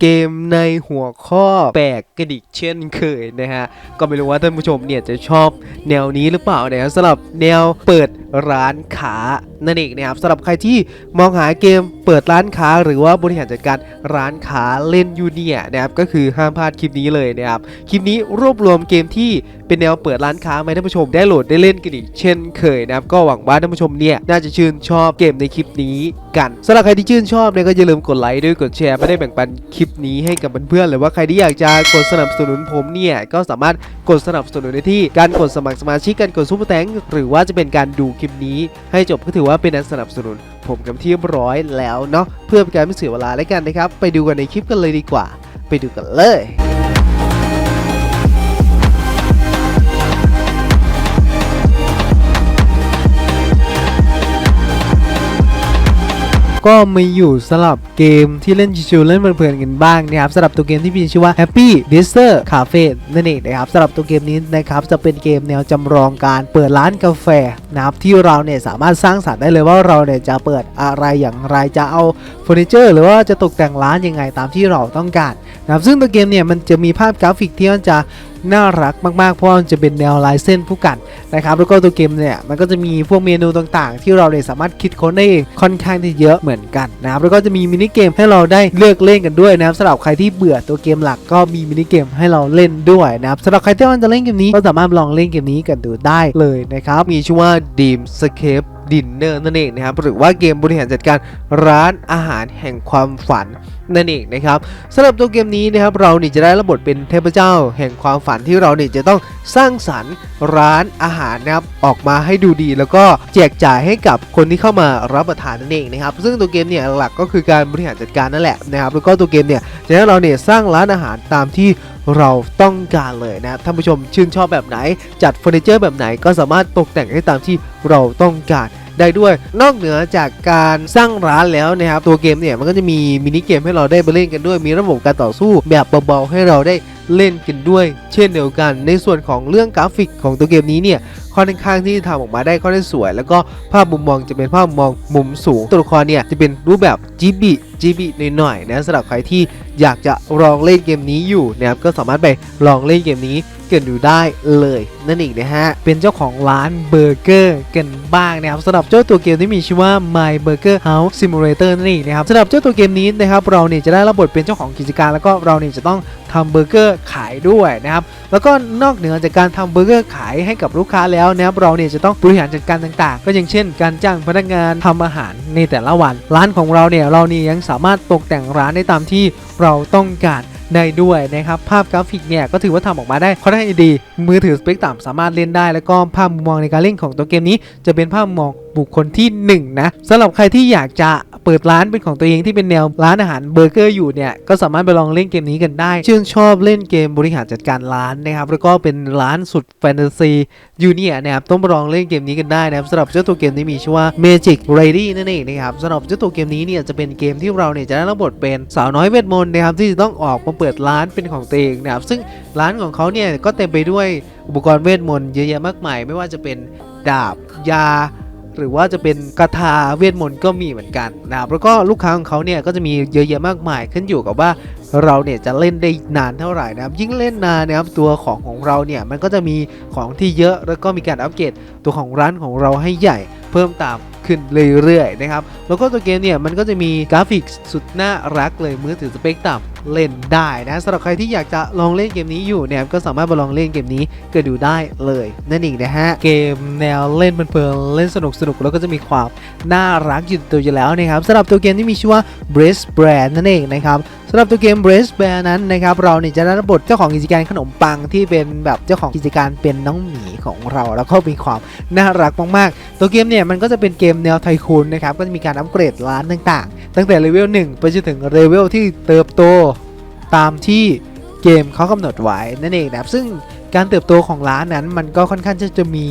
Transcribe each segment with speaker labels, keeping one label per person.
Speaker 1: เกมในหัวข้อแปลกกระดิกเช่นเคยนะฮะ ก็ไม่รู้ว่าท่านผู้ชมเนี่ยจะชอบแนวนี้หรือเปล่านะครับสำหรับแนวเปิดร้านค้า นั่นเองนะครับสำหรับใครที่มองหาเกมเปิดร้านค้า หรือว่าบริหารจัดการร้านค้าเล่นอยู่เนี่ยนะครับก็คือห้ามพลาดคลิปนี้เลยนะครับคลิปนี้รวบรวมเกมที่เป็นแนวเปิดร้านค้ามาให้ท่านผู้ชมได้โหลดได้เล่นกันอีกเช่นเคยนะครับก็หวังว่าท่านผู้ชมเนี่ยน่าจะชื่นชอบเกมในคลิปนี้กันสำหรับใครที่ชื่นชอบเนี่ยก็อย่าลืมกดไลค์ด้วยกดแชร์ไม่ได้แบ่งปันคลิปนี้ให้กับเพื่อนๆหรือว่าใครที่อยากจะกดสนับสนุนผมเนี่ยก็สามารถกดสนับสนุนได้ที่การกดสมัครสมาชิกการกดซุปเปอร์แตงหรือว่าจะเป็นการดูคลิปนี้ให้จบก็ถือว่าว่าเป็นการสนับสนุนผมกับที่เรียบร้อยแล้วเนาะเพื่อเป็นการไม่เสียเวลาแล้วกันนะครับ ไปดูกันในคลิปกันเลยดีกว่า ไปดูกันเลย ก็มาอยู่สลับเกมที่เล่นชิวๆเล่นเพลินๆกันบ้างนะครับสำหรับตัวเกมที่มีชื่อว่า Happy d i s e r Cafe นั่นเองนะครับสำหรับตัวเกมนี้นะครับจะเป็นเกมแนวจำลองการเปิดร้านกาแฟนะครับที่เราเนี่ยสามารถสร้างสรรค์ได้เลยว่าเราเนี่ยจะเปิดอะไรอย่างไรจะเอาเฟอร์นิเจอร์หรือว่าจะตกแต่งร้านยังไงตามที่เราต้องการนะครับซึ่งตัวเกมเนี่ยมันจะมีภาพกราฟิกที่มันจะ น่ารักมากๆ เพราะมันจะเป็นแนวลายเส้นผู้กันนะครับแล้วก็ตัวเกมเนี่ยมันก็จะมีพวกเมนูต่างๆ ที่เราเนี่ยสามารถคิดค้นได้ค่อนข้างที่เยอะเหมือนกันนะครับแล้วก็จะมีมินิเกมให้เราได้เลือกเล่นกันด้วยนะครับสำหรับใครที่เบื่อตัวเกมหลักก็มีมินิเกมให้เราเล่นด้วยนะครับสำหรับใครที่ต้องจะเล่นเกมนี้ก็สามารถลองเล่นเกมนี้กันดูได้เลยนะครับมีชื่อว่า Dream Escape Dinner นั่นเองนะครับหรือว่าเกมบริหารจัดการร้านอาหารแห่งความฝัน นั่นเองนะครับสำหรับตัวเกมนี้นะครับเราเนี่ยจะได้รับบทเป็นเทพเจ้า แห่งความฝันที่เราเนี่ยจะต้องสร้างสรรค์ร้านอาหารนะครับออกมาให้ดูดี แล้วก็แจกจ่ายให้กับคนที่เข้ามารับประทานนั่นเองนะครับซึ่งตัวเกมเนี่ยหลักก็คือการบริหารจัดการนั่นแหละนะครับแล้วก็ตัวเกมเนี่ยจะให้เราเนี่ยสร้างร้านอาหารตามที่เราต้องการเลยนะครับท่านผู้ชมชื่นชอบแบบไหน จัดเฟอร์นิเจอร์แบบไหนก็สามารถตกแต่งให้ตามที่เราต้องการ ได้ด้วย นอกเหนือจากการสร้างร้านแล้วนะครับตัวเกมเนี่ยมันก็จะมีมินิเกมให้เราได้ไปเล่นกันด้วย มีระบบการต่อสู้แบบเบาๆให้เราได้เล่นกันด้วย เช่นเดียวกัน ในส่วนของเรื่องกราฟิกของตัวเกมนี้เนี่ยค่อนข้างที่จะทำออกมาได้ค่อนข้างสวย แล้วก็ภาพมุมมองจะเป็นภาพมุมมองมุมสูงตัวละครเนี่ยจะเป็นรูปแบบจีบีจีบีหน่อยๆนะสำหรับใครที่อยากจะลองเล่นเกมนี้อยู่นะครับก็สามารถไปลองเล่นเกมนี้ กันดูได้เลยนั่นเองนะฮะ เป็นเจ้าของร้านเบอร์เกอร์กันบ้างนะครับสำหรับเจ้าตัวเกมที่มีชื่อว่า My Burger House Simulator นั่นเองนะครับสำหรับเจ้าตัวเกมนี้นะครับเราเนี่ยจะได้รับบทเป็นเจ้าของกิจการ แล้วก็เราเนี่ยจะต้องทำเบอร์เกอร์ขายด้วยนะครับแล้วก็นอกเหนือจากการทำเบอร์เกอร์ขายให้กับลูกค้าแล้วนะครับเราเนี่ยจะต้องบริหารจัดการต่างๆ ก็อย่างเช่น การจ้างพนักงานทำอาหารในแต่ละวัน ร้านของเราเนี่ยเรานี่ยังสามารถตกแต่งร้านได้ตามที่เราต้องการ ได้ด้วยนะครับ ภาพกราฟิกเนี่ยก็ถือว่าทำออกมาได้ค่อนข้างดี มือถือสเปคต่ำสามารถเล่นได้ แล้วก็ภาพมุมมองในการเล่นของตัวเกมนี้ จะเป็นภาพมุมมองบุคคลที่หนึ่งนะสำหรับใครที่อยากจะเปิดร้านเป็นของตัวเองที่เป็นแนวร้านอาหารเบอร์เกอร์อยู่เนี่ยก็สามารถไปลองเล่นเกมนี้กันได้ ชื่นชอบเล่นเกมบริหารจัดการร้านนะครับแล้วก็เป็นร้านสุดแฟนตาซียูเนี่ยนะครับต้องไปลองเล่นเกมนี้กันได้นะครับสำหรับเจ้าตัวเกมนี้มีชื่อว่า Magic Ready นั่นเองนะครับสำหรับเจ้าตัวเกมนี้เนี่ยจะเป็นเกมที่เราเนี่ยจะได้รับบทเป็นสาวน้อยเวทมนต์นะครับที่จะต้องออกมาเปิดร้านเป็นของตัวเองนะครับซึ่งร้านของเขาเนี่ยก็เต็มไปด้วยอุปกรณ์เวทมนต์เยอะแยะมากมาย ไม่ว่าจะเป็นดาบยา หรือว่าจะเป็นกระทาเวทมนต์ก็มีเหมือนกันนะครับแล้วก็ลูกค้าของเขาเนี่ยก็จะมีเยอะแยะมากมายขึ้นอยู่กับว่าเราเนี่ยจะเล่นได้นานเท่าไหร่นะครับยิ่งเล่นนานนะครับตัวของของเราเนี่ยมันก็จะมีของที่เยอะแล้วก็มีการอัปเกรดตัวของร้านของเราให้ใหญ่ เพิ่มตามขึ้นเรื่อยๆนะครับแล้วก็ตัวเกมเนี่ยมันก็จะมีกราฟิกสุดน่ารักเลยมือถือสเปคต่ำเล่นได้นะสำหรับใครที่อยากจะลองเล่นเกมนี้อยู่เนี่ยก็สามารถมาลองเล่นเกมนี้ก็ดูได้เลยนั่นเองนะฮะเกมแนวเล่นเพลินๆเล่นสนุกสนุกแล้วก็จะมีความน่ารักอยู่ตัวอยู่แล้วนะครับสำหรับตัวเกมที่มีชื่อว่า Brace Brand นั่นเองนะครับ สำหรับตัวเกม Brace Brand นั้นนะครับเราเนี่ยจะได้รับบทเจ้าของกิจการขนมปังที่เป็นแบบเจ้าของกิจการเป็นน้องหมีของเราแล้วก็มีความน่ารักมากๆ ตัวเกมเนี่ยมันก็จะเป็นเกมแนวไทคูนนะครับก็จะมีการอัปเกรดร้านต่างๆ ตั้งแต่เลเวล1ไปจนถึงเลเวลที่เติบโตตามที่เกมเขากำหนดไว้นั่นเองนะครับซึ่งการเติบโตของร้านนั้นมันก็ค่อนข้างจะมี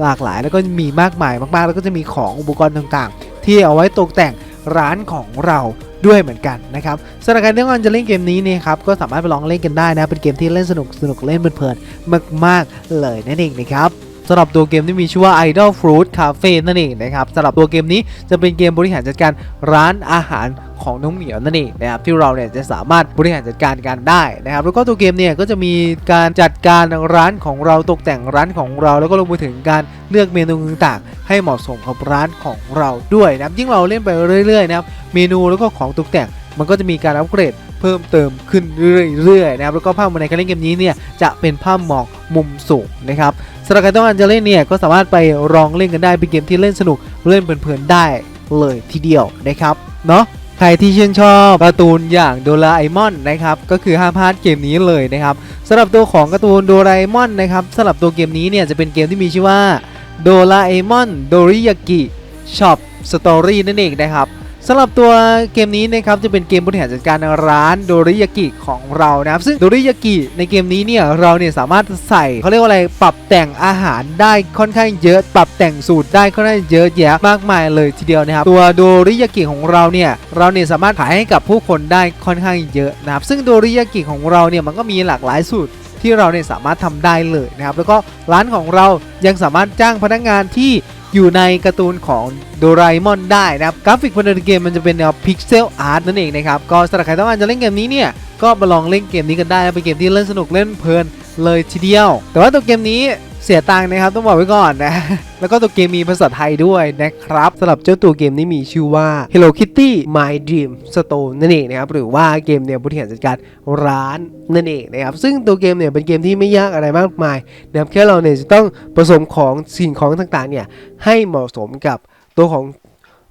Speaker 1: หลากหลาย แล้วก็มีมากมายมากๆ แล้วก็จะมีของอุปกรณ์ต่างๆ ที่เอาไว้ตกแต่ง ร้านของเราด้วยเหมือนกันนะครับสำหรับการที่ต้องจะเล่นเกมนี้เนี่ยครับก็สามารถไปลองเล่นกันได้นะเป็นเกมที่เล่นสนุกสนุกเล่นเพลินๆมาก ๆ เลยนั่นเองนะครับ สำหรับตัวเกมที่มีชื่อว่า Idol Fruit Cafe นั่นเองนะครับสำหรับตัวเกมนี้จะเป็นเกมบริหารจัดการร้านอาหารของน้องเหมียวนั่นเองนะครับที่เราเนี่ยจะสามารถบริหารจัดการกันได้นะครับแล้วก็ตัวเกมเนี่ยก็จะมีการจัดการร้านของเราตกแต่งร้านของเรา แล้วก็รวมไปถึงการเลือกเมนูต่างๆ ให้เหมาะสมกับร้านของเราด้วยนะครับยิ่งเราเล่นไปเรื่อยๆนะครับเมนูแล้วก็ของตกแต่งมันก็จะมีการอัปเกรดเพิ่มเติมขึ้นเรื่อยๆนะครับแล้วก็ภาพในการเล่นเกมนี้เนี่ยจะเป็นภาพหมองมุมสูงนะครับำหรับใครต้องการจะเล่นเนี่ยก็สามารถไปลองเล่นกันได้เป็นเกมที่เล่นสนุกเล่นเพลินๆได้เลยทีเดียวนะครับเนาะใครที่ชื่นชอบการ์ตูนอย่างโดราเอมอนนะครับก็คือห้ามพลาดเกมนี้เลยนะครับสำหรับตัวของการ์ตูนโดราเอมอนนะครับสำหรับตัวเกมนี้เนี่ยจะเป็นเกมที่มีชื่อว่าโดราเอมอนโดริยากิช็อปสตอรี่นั่นเองนะครับ สำหรับตัวเกมนี้นะครับจะเป็นเกมบริหารจัดการร้านโดริยากิของเรานะครับซึ่งโดริยากิในเกมนี้เนี่ยเราเนี่ยสามารถใส่เขาเรียกว่าอะไรปรับแต่งอาหารได้ค่อนข้างเยอะ ปรับแต่งสูตรได้ค่อนข้างเยอะแยะมากมายเลยทีเดียวนะครับตัวโดริยากิของเราเนี่ยเราเนี่ยสามารถขายให้กับผู้คนได้ค่อนข้างเยอะนะครับซึ่งโดริยากิของเราเนี่ยมันก็มีหลากหลายสูตรที่เราเนี่ยสามารถทำได้เลยนะครับแล้วก็ร้านของเรายังสามารถจ้างพนักงานที่ อยู่ในการ์ตูนของโดราเอมอนได้นะครับกราฟิกภายในเกมมันจะเป็นแนวพิกเซลอาร์ตนั่นเองนะครับก็สำหรับใครต้องการจะเล่นเกมนี้เนี่ยก็มาลองเล่นเกมนี้กันได้นะเป็นเกมที่เล่นสนุกเล่นเพลินเลยทีเดียว แต่ว่าตัวเกมนี้ เสียตังค์นะครับต้องบอกไว้ก่อนนะ แล้วก็ตัวเกมมีภาษาไทยด้วยนะครับสำหรับเจ้าตัวเกมนี้มีชื่อว่า Hello Kitty My Dream Store นั่นเองนะครับหรือว่าเกมเนี่ยบริหารจัดการร้านนั่นเองนะครับซึ่งตัวเกมเนี่ยเป็นเกมที่ไม่ยากอะไรมากมายนะครับแค่เราเนี่ยจะต้องผสมของสิ่งของต่างๆเนี่ยให้เหมาะสมกับตัวของ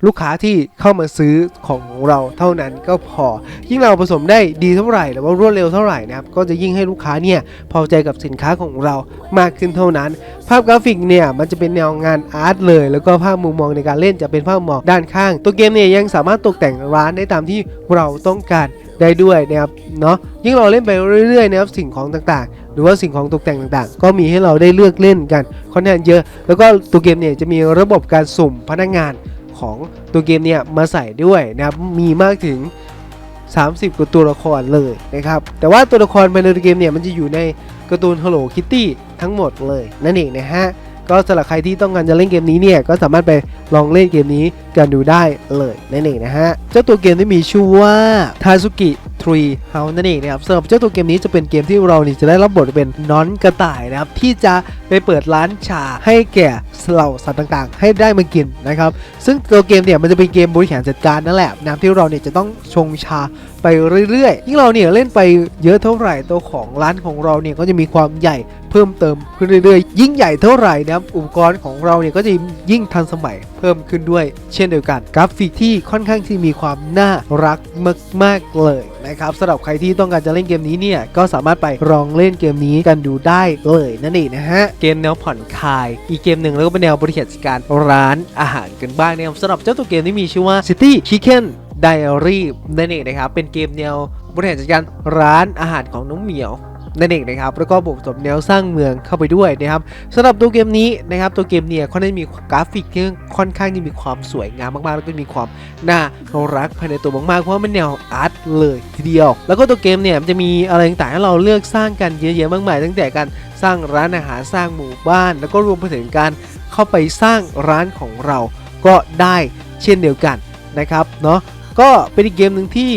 Speaker 1: ลูกค้าที่เข้ามาซื้อของเราเท่านั้นก็พอ ยิ่งเราผสมได้ดีเท่าไหร่หรือว่ารวดเร็วเท่าไหร่นะครับก็จะยิ่งให้ลูกค้าเนี่ยพอใจกับสินค้าของเรามากขึ้นเท่านั้น ภาพกราฟิกเนี่ยมันจะเป็นแนวงานอาร์ตเลย แล้วก็ภาพมุมมองในการเล่นจะเป็นภาพมุมมองด้านข้าง ตัวเกมเนี่ยยังสามารถตกแต่งร้านได้ตามที่เราต้องการได้ด้วยนะครับเนาะยิ่งเราเล่นไปเรื่อยๆนะครับสิ่งของต่างๆ หรือว่าสิ่งของตกแต่งต่างๆ ก็มีให้เราได้เลือกเล่นกันค่อนข้างเยอะ แล้วก็ตัวเกมเนี่ยจะมีระบบการสุ่มพนักงาน ของตัวเกมเนี่ยมาใส่ด้วยนะครับมีมากถึง 30 กว่าตัวละครเลยนะครับแต่ว่าตัวละครภายในเกมเนี่ยมันจะอยู่ในการ์ตูน Hello Kitty ทั้งหมดเลยนั่นเองนะฮะก็สำหรับใครที่ต้องการจะเล่นเกมนี้เนี่ยก็สามารถไปลองเล่นเกมนี้กันดูได้เลยนั่นเองนะฮะเจ้าตัวเกมที่มีชื่อว่าทาสุกิ 3 House นั่นเองนะครับสำหรับเจ้าตัวเกมนี้จะเป็นเกมที่เรานี่จะได้รับบทเป็นน้อนกระต่ายนะครับที่จะไปเปิดร้านชาให้แก่เหล่าสัตว์ต่างๆ ให้ได้มากินนะครับซึ่งตัวเกมเนี่ยมันจะเป็นเกมบริหารจัดการนั่นแหละนะที่เราเนี่ยจะต้องชงชาไปเรื่อยๆยิ่งเราเนี่ยเล่นไปเยอะเท่าไหร่ตัวของร้านของเราเนี่ยก็จะมีความใหญ่เพิ่มเติมขึ้นเรื่อยๆ ยิ่งใหญ่เท่าไหร่นะครับอุปกรณ์ของเราเนี่ยก็จะยิ่งทันสมัยเพิ่มขึ้นด้วย เช่นเดียวกันกราฟิกที่ค่อนข้างที่มีความน่ารักมากๆเลยนะครับสำหรับใครที่ต้องการจะเล่นเกมนี้เนี่ยก็สามารถไปลองเล่นเกมนี้กันดูได้เลยนั่นเองนะฮะเกมแนวผ่อนคลาย อีกเกมหนึ่งแล้วก็เป็นแนวบริหารจัดการร้านอาหารกันบ้างนะครับสำหรับเจ้าตัวเกมที่มีชื่อว่า City Chicken Diary นั่นเองนะครับเป็นเกมแนวบริหารจัดการร้านอาหารของน้องเหมียว นั่นเองนะครับแล้วก็บวกสมแนวสร้างเมืองเข้าไปด้วยนะครับสำหรับตัวเกมนี้นะครับตัวเกมเนี่ยค่อนข้างมีกราฟิกที่ค่อนข้างที่มีความสวยงามมากๆ แล้วก็มีความน่ารักภายในตัวมากๆเพราะว่ามันแนวอาร์ตเลยทีเดียว แล้วก็ตัวเกมเนี่ยมันจะมีอะไรต่างๆให้เราเลือกสร้างกันเยอะแยะมากมายตั้งแต่การสร้างร้านอาหารสร้างหมู่บ้าน แล้วก็รวมไปถึงการเข้าไปสร้างร้านของเราก็ได้เช่นเดียวกันนะครับเนาะก็เป็นอีกเกมหนึ่งที่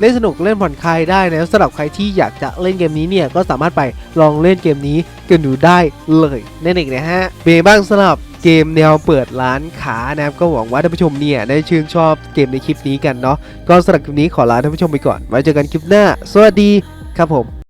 Speaker 1: เล่นสนุกเล่นผ่อนคลายได้นะสำหรับใครที่อยากจะเล่นเกมนี้เนี่ยก็สามารถไปลองเล่นเกมนี้กันดูได้เลยนั่นเองนะฮะเป็นบ้างสำหรับเกมแนวเปิดร้านขานะครับก็หวังว่าท่านผู้ชมเนี่ยได้ชื่นชอบเกมในคลิปนี้กันเนาะก็สำหรับคลิปนี้ขอลาท่านผู้ชมไปก่อนไว้เจอกันคลิปหน้า สวัสดีครับผม